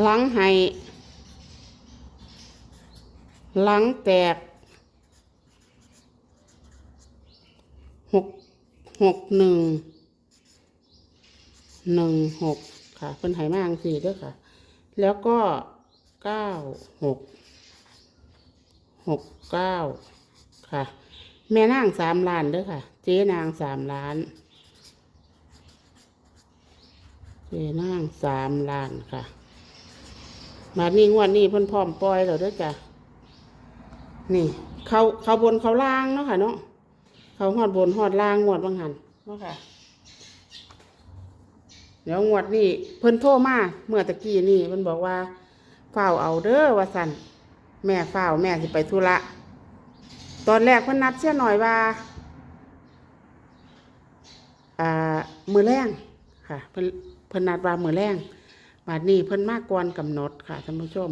หลังให้หลังแตกหกหกหนึ่งหนึ่งหกค่ะเพิ่นใหายมาอังสี่ด้วยค่ะ แล้วก็เก้าหกหกเก้าค่ะ แม่นางสามล้านเด้วยค่ะ เจ๊นางสามล้านเจ๊นางสามล้านค่ะ มานี่งวดนี้เพิ่นพร้อมปล่อยแล้วด้วยจ้ะนี่ เขาเขาบนเขาล่างเนาะค่ะเนาะเขาหอดบนหอดล่างงวดบางหันเนาะค่ะเดี๋ยวงวดนี้เพิ่นโทรมาเมื่อตะกี้นี่เพิ่นบอกว่าเฝ้าวเอาเด้อว่าสันแม่เฝ้าวแม่สิไปธุระตอนแรกเพิ่นนัดเสียหน่อยว่าอ่ามือแรงค่ะเพิ่นเพิ่นนัดว่ามือแรง บาดนี้เพิ่นมากก่อนกำหนดค่ะท่านผู้ชม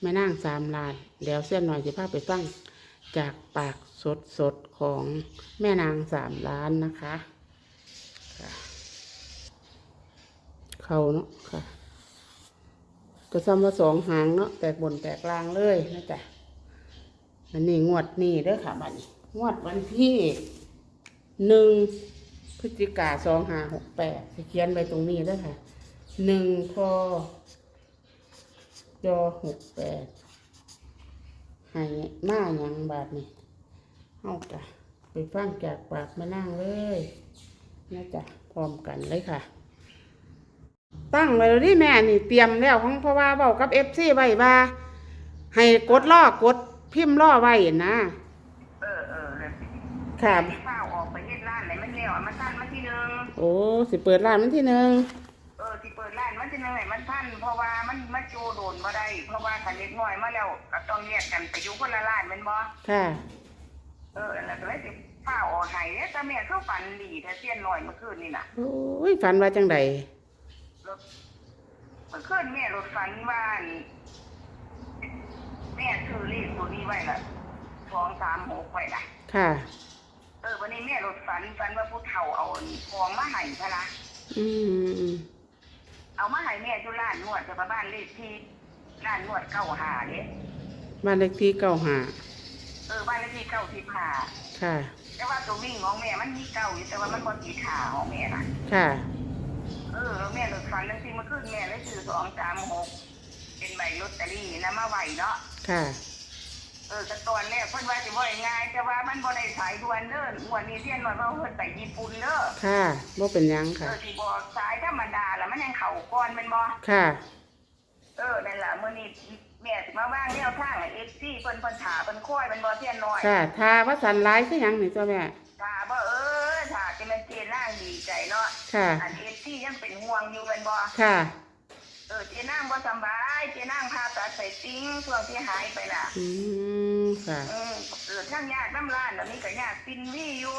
แม่นางสามลานเดี๋ยวเส้นหน่อยจะพาไปฟังจากปากสดสดของแม่นางสามล้านนะคะเขาเนาะค่ะก็ซ้ำว่าสองหางเนาะแตกบนแตกลางเลยนะจ๊ะอันนี้งวดนี้เด้อค่ะบัดนี้งวดวันที่หนึ่งพฤศจิกาสองห้าหกแปดเขียนไว้ตรงนี้เด้อค่ะ หนึ่งพอยอหกแปดให้มาหยังบาทนี่เอาจ้ะไปฟังจากปากมานั่งเลยนะจ๊ะพร้อมกันเลยค่ะ ตั้งไว้แล้วนี่แม่นี่เตรียมแล้วของเพราะว่าเบากับเอฟซีไว้ว่า ให้กดล่อกดพิมพ์ล่อไว้นะเออเออเลยค่ะที่ข้าวออกไปเฮ็ดร้านไหนมันเลี้ยวอะมันทันมันที่หนึ่งโอ้สิเปิดร้านวันที่หนึ่ง มันที่หนึ่งไหนมันทันเพราะว่ามันมาโจโดนมาได้ เพราะว่าคันเล็กน้อยมาแล้วก็ต้องแยกกันไปอยู่คนละร้านแมันบ่ค่ะ เออแล้วก็เลยสิข้าวออกให้เนี่ยแต่แม่เข้าฝันดีแต่เสี้ยนน้อยเมื่อคืนนี่น่ะ โอ้ยฝันว่าจังใดรถเมื่อคืนแม่รถฝันว่าอั่นแม่ซื้อเลขตัวนี้ไว้ละสองสามหกไว้ละค่ะ เออวันนี้แม่รถฝันฝันว่าผู้เฒ่าเอาของมาให้พะละอืม เอามาให้แม่อยู่ร้านนวดจะประบ้านเลขที่ร้านนวดเก้าหาเด้บ้านเลขที่เก้าหาเออบ้านเลขที่เก้าสิบห้าค่ะ แต่ว่าตัววิ่งของแม่มันมีเก้าอยู่แต่ว่ามันบนสีขาของแม่น่ะ ค่ะ เออแล้วแม่รถฟันนั่นสิเมื่อคืนแม่เลยซื้อสองสามหกเป็นใบลอตเตอรี่นะมาไหวเนาะค่ะ เออแต่ตอนแรกเพิ่นว่าสิบ่ได้ง่าย แต่ว่ามันบ่ได้สายด่วนเด้อหัวดนี้เรียนว่าเพิ่นไปญี่ปุ่นเด้อค่ะบ่เป็นหยังเอค่ะ อสิบอกสายธรรมดาแล้ว มันยังเข้าก่อนแม่นบ่ค่ะ เออนั่นล่ะมื้อนี้แม่สิมาว่างแนวทางให้ FC เพิ่นเพิ่นถาเพิ่นค่อยเพิ่นบ่เทียนน้อยค่ะทาว่าสันร้ายคือหยังนี่ตัวแม่ ถาบ่เออถาจะมันเจนางดีใจเนาะค่ะ อัน FC ยังเป็นห่วงอยู่แม่นบ่ค่ะ เออเจนางบ่สำบายเจนางผ่าตัดใส่ติ่งช่วงที่หายไปน่ะ อืม ค่ะ เออเกิดทั้งญาติน้ำร้านแล้วนี่ก็ญาติปินวี่อยู่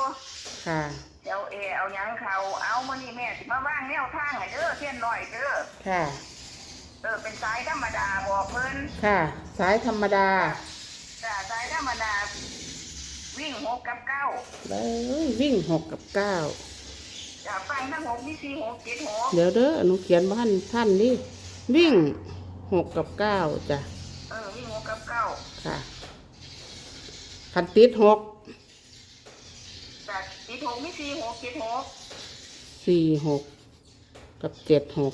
ค่ะ เดี๋ยวเอเอาหยังเขาเอามื้อนี้แม่สิมาว่างแนวทางให้เด้อเทียนน้อยเด้อค่ะ เออเป็นสายธรรมดาบอกเพิ่นค่ะ สายธรรมดาจ้ะสายธรรมดา วิ่งหกกับเก้าเลยวิ่งหกกับเก้าจะฟังทั้งหกมีสี่หกเจ็ดหกเดี๋ยวเด้อหนูเขียนบ้านท่านนี่วิ่งหกกับเก้าจ้ะเออวิ่งหกกับเก้าค่ะคันติดหกจะติด หกมีสี่หกเจ็ดหกสี่หกกับเจ็ดหก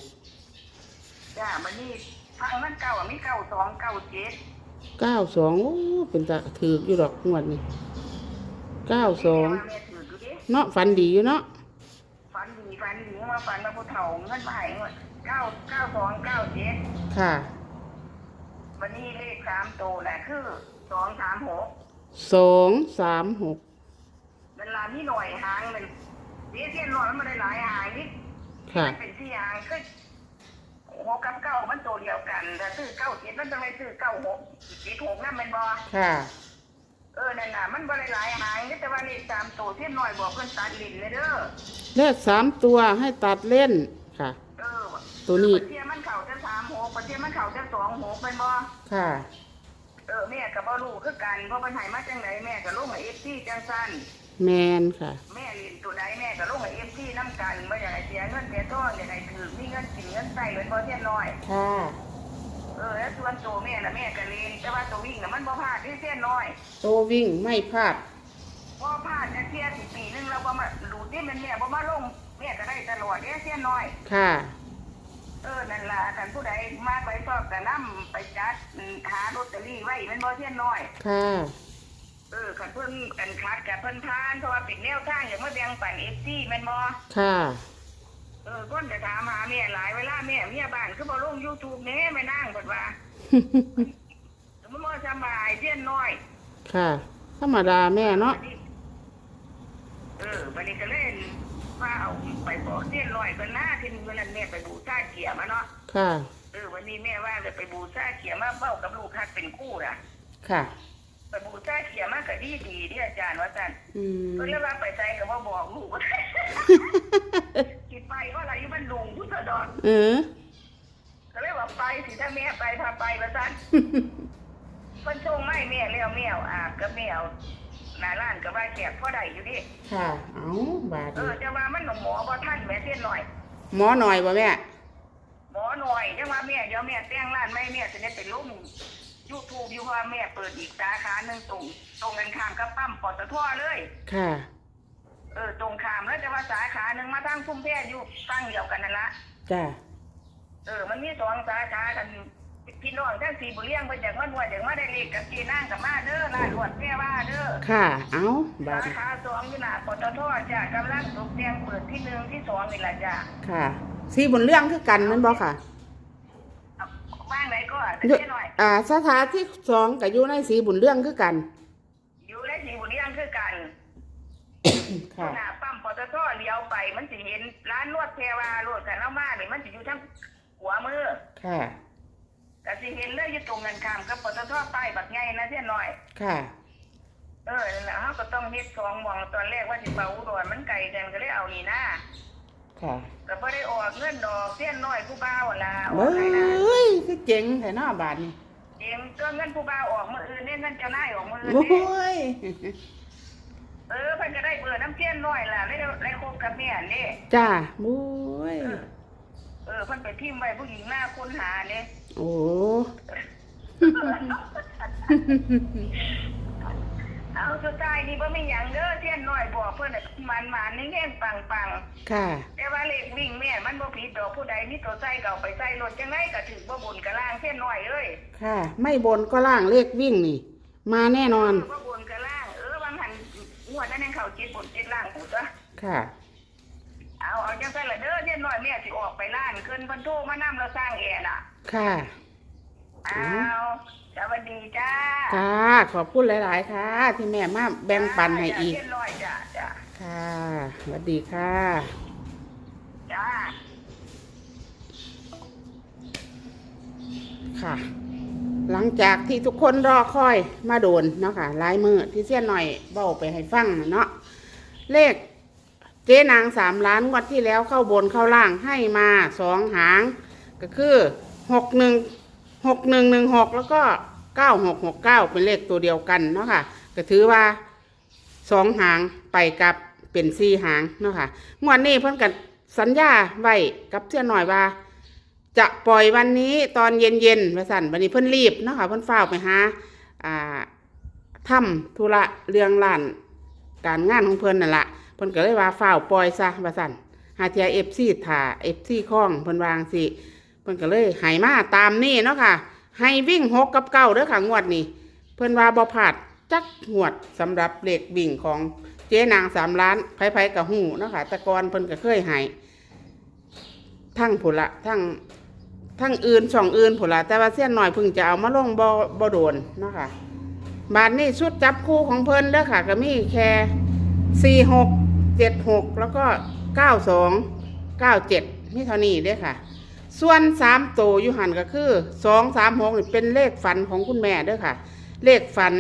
จ้ะมันนี่ฟังมันเก้าอะมีเก้าสองเก้าเจ็ดเก้าสองโอ้เป็นตาถือกอยู่ดอกงวดนี่เก้าสองแม่ถือดูดิเนาะฝันดีอยู่เนาะฟันดีฟันดีมาฟันมาผู้เฒ่าเงินมาให้เงินเก้าเก้าสองเก้าเจ็ดค่ะวันนี้เลขสามตัวน่ะคือสองสามหกสองสามหก เวลานี่หน่อยหางมันเดี๋ยวเทียนหน่อยมันไม่ได้หลายหางนี่ค่ะ มันเป็นที่หางคือหกกับเก้ามันตัวเดียวกันแต่ซื้อเก้าเจ็ดมันจะไม่ซื้อเก้าหกเจ็ดหกนั่นเป็นบอค่ะ เออนั่นน่ะมันบ่ได้หลายหางนี่แต่ว่าเลขสามตัวเทียนหน่อยบอกเพิ่นตัดลิ้นเลยเด้อเลขสามตัวให้ตัดเล่นค่ะ เออตัวนี้ประเทศมันเข่าจะสามหกประเทศมันเข่าจะสองหกเป็นบอ ค่ะ เออแม่กับบ่รู้คือกันเพราะปัญหามาจังไหนแม่กับลูกมาเอฟซีจังสั้น แมนค่ะ แม่เรียนตัวใดแม่ก็ลงให้เอฟซีน้ำกันว่าอย่างไรเสียเงินเสียทองอย่างไรถือมีเงินกินเงินใส่เหมือนพอเทียนน้อย ค่ะ เออแล้วส่วนตัวแม่น่ะแม่ก็เรียนแต่ว่าตัววิ่งน่ะมันบ่พลาดที่เส้นน้อยโตวิ่งไม่พลาด บ่พลาดจะเทียสิปีหนึงแล้วบ่มาดูที่มันแม่บ่มาลงแม่ก็ได้ตลอดเด้เส้นน้อย ค่ะ เออนั่นล่ะคันผู้ใดมาไปชอบก็นํไปจัดอืมหาลอตเตอรี่ไว้แมันบ่เส้นน้อย ค่ะ เออคันเพิ่นกันคัดกับเพิ่นทานเพราะว่าเป็นแนวทางอย่างมาแบ่งปัน FC แม่นบ่ค่ะ เออคนจะถามหาแม่หลายเวลาแม่เมียบ้านคือบ่ลง YouTube แน่แม่นางเพิ่นว่ามันบ่สำบายเส้นน้อยค่ะ ธรรมดาแม่เนาะเออบันนี้ก็เล่นว่าเอาไปบอกเส้นลอยกันหน้าที่เมื่อนั้นแม่ไปบูชาเขียมาเนาะค่ะ เออวันนี้แม่ว่าจะไปบูชาเขียมาเบ้ากับลูกคักเป็นคู่น่ะค่ะ ไปบูชาเขียมาก็ดีดีๆที่อาจารย์ว่าจันอืมก็เรียกว่าไปใจกับว่าบอกลูกว่าคิดไปว่าอะไรมันลุงพุทธดอนเออก็เลยว่าไปสิถ้าแม่ไปพาไปว่าจันเพิ่นชงไม่แม่เลี้ยวแมวอาบกับแมวหน้าร้านกับว่าแขกพ่อใดอยู่ดิค่ะ เอาบาดเอนี้อจะว่ามันหนหมอบ่ท่านแม่เส้นหน่อย หมอหน่อยบ่แม่หมอหน่อยจังว่าแม่เดี๋ยวแม่แต่งร้านไม่แม่จะได้เป็นลง ยูทูบอยู่ว่าแม่เปิดอีกสาขาหนึ่งตรงตรงกันข้ามกับปั๊มปตทเลย ค่ะ เออตรงข้ามแล้วจะว่าสาขาหนึ่งมาตั้งพุ่มแพทย์อยู่ตั้งเดียวกันนั่นละจ้าเออ มันมีสองสาขากันพี่น้องทั้งสี่บุเรียงไปจากมันวดจากมาได้เลขกับจีนั่งกับมาเด้อลาดวดแม่ว่าเด้อค่ะ เอาบาสาดนี้ขาสองอยู่หน้าปตทจ้ะกำลังตกแต่งเปิดที่หนึ่งที่สองนี่แหละจ้ะค่ะสีบนเรื่องคือกันแมันบ่ค่ะเอา บ้างไหนก็อยู่ได้หน่อยอ่าสถานที่สองกับอยู่ในสีบุญเรื่องคือกันอยู่ได้สี่บุเรียงคือกันค่ะหน้าปั๊มปตทเลี้ยวไป มันสิเห็นร้านนวดแพรวาโรดกันแล้วมาเนี่ยมันสิอยู่ทั้งหัวมือค่ะ ก็สิเห็นเลยอยู่ตรงกันข้ามกับปตทใต้บักใหญ่นะเท่ยหน่อย ค่ะ เออนั่นแหละเขาก็ต้องเฮ็ดสองหมองตอนแรกว่าสิเป่าอุดรมันไกลกันก็เลยเอานี่นะ ค่ะก็บ่ได้ออกเงินดอกเส้นน้อยผู้บ่าวล่ะออเบ้กให้นะยคือเจ๋งแต่น้าบาทนี่เองเรื่องเงินผู้บ่าวออกมื้ออื่นเนี่ยเงินเจ้านายออกมื้ออื่นโอ้เนี่ยยเออเพิ่นก็ได้เบอร์น้ำเส้นน้อยล่ะได้ได้คบกับแม่นี่จ้าบุ้ยเออเออเพิ่นไปพิมพ์ไว้ผู้หญิงหน้าคุณหาเนี่ย โอ้ เอาสุดท้ายนี่บ่มีหยังเด้อเทียนน้อยบอกเพิ่นน่ะมันมันนี่แง่งปังปังค่ะแต่ว่าเลขวิ่งแม่มันบ่ผิดดอกผู้ใดมีตัวใส่ก็เอาไปใส่รถจังไดก็ถือบ่บุญกะล่างเทียนน้อยเอ้ยค่ะ ไม่บนก็ล่างเลขวิ่งนี่ มาแน่นอน บ่บุญกะล่างเออบางหันงวดนั้นยังเข้าจิตบุญจิตล่างกูจ้ะค่ะ เอาเอาจังซั่นล่ะเด้อเทียนน้อยแม่สิออกไปร้านขึ้นเพิ่นโทรมานำแล้วสร้างแอร์น่ะค่ะเอา สวัสดีจ้าค่ะ ขอบคุณหลาย ๆ ค่ะ ที่แม่มาแบ่งปันให้อีกเทียนน้อยจ้าจ้าค่ะสวัสดีค่ะ จ้า ค่ะ หลังจากที่ทุกคนรอคอยมาโดนเนาะค่ะลายมือที่เสี้ยนหน่อยเบ้าไปให้ฟังน่ะเนาะเลขเจ๊นางสามล้านงวดที่แล้วเข้าบนเข้าล่างให้มาสองหาง ก็คือหกหนึ่งหกหนึ่งหนึ่งหกแล้วก็ เก้าหกหกเก้าเป็นเลขตัวเดียวกันเนาะค่ะก็ถือว่าสองหางไปกับเป็นสี่หางเนาะค่ะงวดนี้เพิ่นกันสัญญาไว้กับเสี้ยหน่อยว่า จะปล่อยวันนี้ตอนเย็นๆมาสั่นวันนี้เพิ่นรีบเนาะค่ะเพิ่นเฝ้าไปหาอ่าทำธุระเรื่องล้านการงานของเพิ่นนั่นละเพิ่นก็เลยว่าเฝ้าปล่อยซะว่าสั่นหาเทียเอฟซีถ่าเอฟซีคล้องเพิ่นวางสิเพิ่นก็เลยหายมาตามนี่เนาะค่ะ ให้วิ่งหกกับเก้าเด้อค่ะงวดนี้ เพิ่อนว่าบ่พาดจักงวดสำหรับเลขวิ่งของเจ๊นางสามล้านไผๆกับหูนะคะต่ก่อนเพิ่นก็เคยให้ทั้งผุละทั้งทั้งอื่นช่องอื่นผุละแต่ว่าเส้นหน่อยเพิ่งจะเอามาลงบ่บ่โดนนะคะบาทนี้ชุดจับคู่ของเพิ่นเด้อค่ะ ก็มีแค่สี่หกเจ็ดหกแล้วก็เก้าสองเก้าเจ็ดมีเท่านี้เด้อค่ะ ส่วนสามโตวอยู่หันก็คือสองสามหกนี่เป็นเลขฝันของคุณแม่เด้อค่ะ เลขฝัน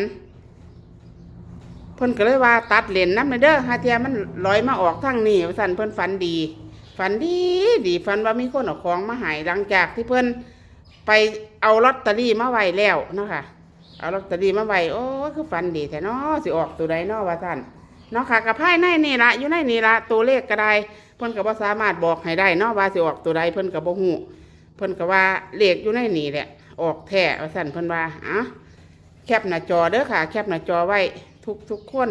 เพิ่นก็เลยว่าตัดเลนน้ำในเด้อฮาเทียมันลอยมาออกทางนี้สันเพิ่นฝันดีฝันดีดีฝันว่ามีคนเอาของมาหายหลังจากที่เพิ่นไปเอาลอตเตอรี่มาไว้แล้วเนาะค่ะเอาลอตเตอรี่มาไว้โอ้คือฝันดีแท้เนาะสิออกตัวใดเนาะว่าท่านเนาะค่ะกับภายในนี่ละอยู่ในนี่ละตัวเลขก็ได้ เพิ่นก็บ่สามารถบอกให้ได้เนาะว่าสิออกตัวใดเพิ่นก็บ่ฮู้เพิ่นก็ว่าเลขอยู่ในนี่แหละ ออกแท้ว่าซั่นเพิ่นว่าอะแคปหน้าจอเด้อค่ะ แคปหน้าจอไว้ทุกทุกคน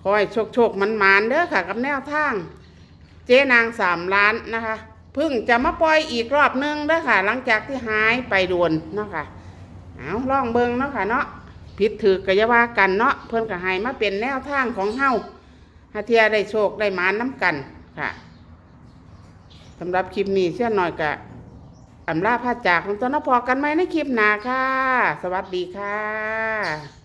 ขอให้โชคโชคมันมานเด้อค่ะ กับแนวทาง เจ๊นางสามล้านนะคะเพิ่งจะมาปล่อยอีกรอบนึงเด้อค่ะ หลังจากที่หายไปโดนเนาะค่ะเอาล่องเบิงเนาะค่ะเนาะผิดถือกกะยว่ากันเนาะเพิ่นก็ให้มาเป็นแนวทางของเฮาหาเทียได้โชคได้มานน้ำกัน ค่ะสำหรับคลิปนี้เชื่อหน่อยกะอำลาพาจากของตัวน้อพอกันไหมในคลิปหนาค่ะ สวัสดีค่ะ